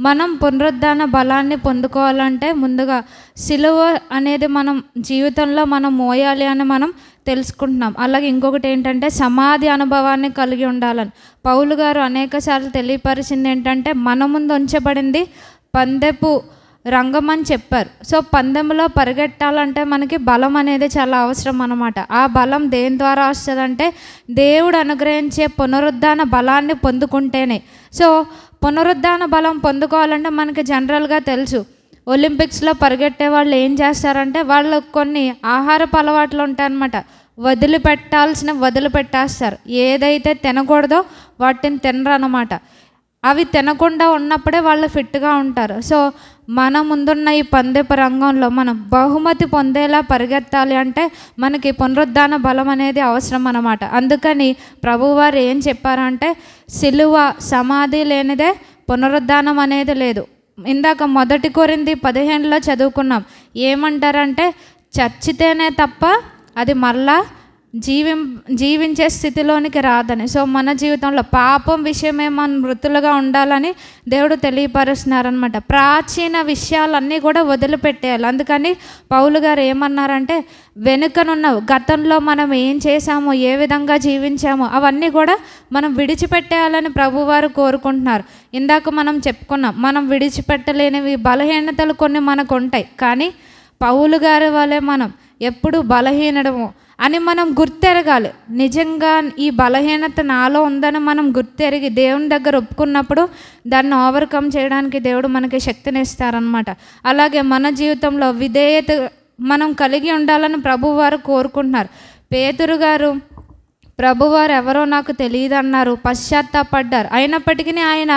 మనం పునరుద్ధాన బలాన్ని పొందుకోవాలంటే ముందుగా సిలువ అనేది మనం జీవితంలో మనం మోయాలి అని మనం తెలుసుకుంటున్నాం. అలాగే ఇంకొకటి ఏంటంటే సమాధి అనుభవాన్ని కలిగి ఉండాలని. పౌలు గారు అనేక సార్లు తెలియపరిచింది ఏంటంటే మన ముందు ఉంచబడింది పందెపు రంగం అని చెప్పారు. సో పందెంలో పరిగెట్టాలంటే మనకి బలం అనేది చాలా అవసరం అనమాట ఆ బలం దేని ద్వారా వస్తుందంటే దేవుడు అనుగ్రహించే పునరుద్ధాన బలాన్ని పొందుకుంటేనే. సో పునరుద్ధాన బలం పొందుకోవాలంటే మనకి జనరల్గా తెలుసు. ఒలింపిక్స్లో పరిగెట్టే వాళ్ళు ఏం చేస్తారంటే వాళ్ళు కొన్ని ఆహారపు అలవాట్లు ఉంటాయన్నమాట. వదిలిపెట్టాల్సిన వదిలిపెట్టేస్తారు. ఏదైతే తినకూడదో వాటిని తినరనమాట అవి తినకుండా ఉన్నప్పుడే వాళ్ళు ఫిట్గా ఉంటారు. సో మన ముందున్న ఈ పందెపు రంగంలో మనం బహుమతి పొందేలా పరిగెత్తాలి అంటే మనకి పునరుద్ధాన బలం అనేది అవసరం అన్నమాట. అందుకని ప్రభువారు ఏం చెప్పారంటే సిలువ సమాధి లేనిదే పునరుద్ధానం అనేది లేదు. ఇందాక మొదటి కొరింది పదిహేనులో చదువుకున్నాం. ఏమంటారంటే చచ్చితేనే తప్ప అది మళ్ళా జీవిం జీవించే స్థితిలోనికి రాదని. సో మన జీవితంలో పాపం విషయమే మనం మృతులుగా ఉండాలని దేవుడు తెలియపరుస్తున్నారనమాట ప్రాచీన విషయాలన్నీ కూడా వదిలిపెట్టేయాలి. అందుకని పౌలు గారు ఏమన్నారంటే వెనుకనున్న గతంలో మనం ఏం చేశామో ఏ విధంగా జీవించామో అవన్నీ కూడా మనం విడిచిపెట్టేయాలని ప్రభువారు కోరుకుంటున్నారు. ఇందాక మనం చెప్పుకున్నాం మనం విడిచిపెట్టలేనివి బలహీనతలు కొన్ని మనకు ఉంటాయి. కానీ పౌలు గారి వలె మనం ఎప్పుడు బలహీనడము అని మనం గుర్తెరగాలి. నిజంగా ఈ బలహీనత నాలో ఉందని మనం గుర్తెరిగి దేవుని దగ్గర ఒప్పుకున్నప్పుడు దాన్ని ఓవర్కమ్ చేయడానికి దేవుడు మనకి శక్తిని ఇస్తారనమాట అలాగే మన జీవితంలో విధేయత మనం కలిగి ఉండాలని ప్రభువారు కోరుకుంటున్నారు. పేతురు గారు ప్రభువారు ఎవరో నాకు తెలియదు అన్నారు పశ్చాత్తాపడ్డారు. అయినప్పటికీ ఆయన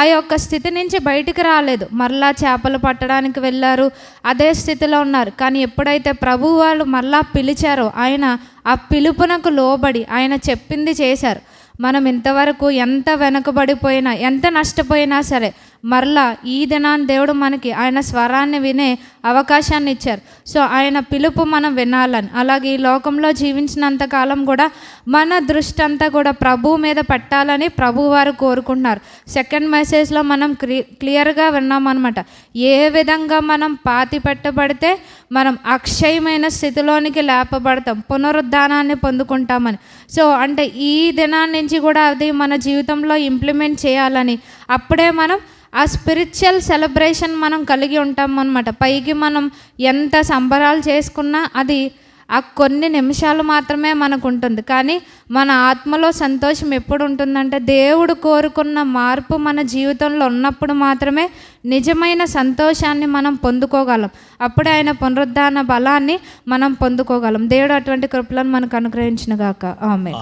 ఆ యొక్క స్థితి నుంచి బయటికి రాలేదు. మరలా చేపలు పట్టడానికి వెళ్ళారు అదే స్థితిలో ఉన్నారు. కానీ ఎప్పుడైతే ప్రభు వాళ్ళు మరలా పిలిచారో ఆయన ఆ పిలుపునకు లోబడి ఆయన చెప్పింది చేశారు. మనం ఇంతవరకు ఎంత వెనుకబడిపోయినా ఎంత నష్టపోయినా సరే మరలా ఈ దినాన్ని దేవుడు మనకి ఆయన స్వరాన్ని వినే అవకాశాన్ని ఇచ్చారు. సో ఆయన పిలుపు మనం వినాలని. అలాగే ఈ లోకంలో జీవించినంత కాలం కూడా మన దృష్టి అంతా కూడా ప్రభువు మీద పెట్టాలని ప్రభు వారు కోరుకుంటున్నారు. సెకండ్ మెసేజ్లో మనం క్లి క్లియర్గా విన్నామన్నమాట. ఏ విధంగా మనం పాతి పెట్టబడితే మనం అక్షయమైన స్థితిలోనికి లేపబడతాం. పునరుద్ధానాన్ని పొందుకుంటామని. సో అంటే ఈ దినాన్ని నుంచి కూడా అది మన జీవితంలో ఇంప్లిమెంట్ చేయాలని అప్పుడే మనం ఆ స్పిరిచువల్ సెలబ్రేషన్ మనం కలిగి ఉంటాం అనమాట పైకి మనం ఎంత సంబరాలు చేసుకున్నా అది ఆ కొన్ని నిమిషాలు మాత్రమే మనకు ఉంటుంది. కానీ మన ఆత్మలో సంతోషం ఎప్పుడు ఉంటుందంటే దేవుడు కోరుకున్న మార్పు మన జీవితంలో ఉన్నప్పుడు మాత్రమే నిజమైన సంతోషాన్ని మనం పొందుకోగలం. అప్పుడే ఆయన పునరుద్ధాన బలాన్ని మనం పొందుకోగలం. దేవుడు అటువంటి కృపలను మనకు అనుగ్రహించిన గాక ఆమె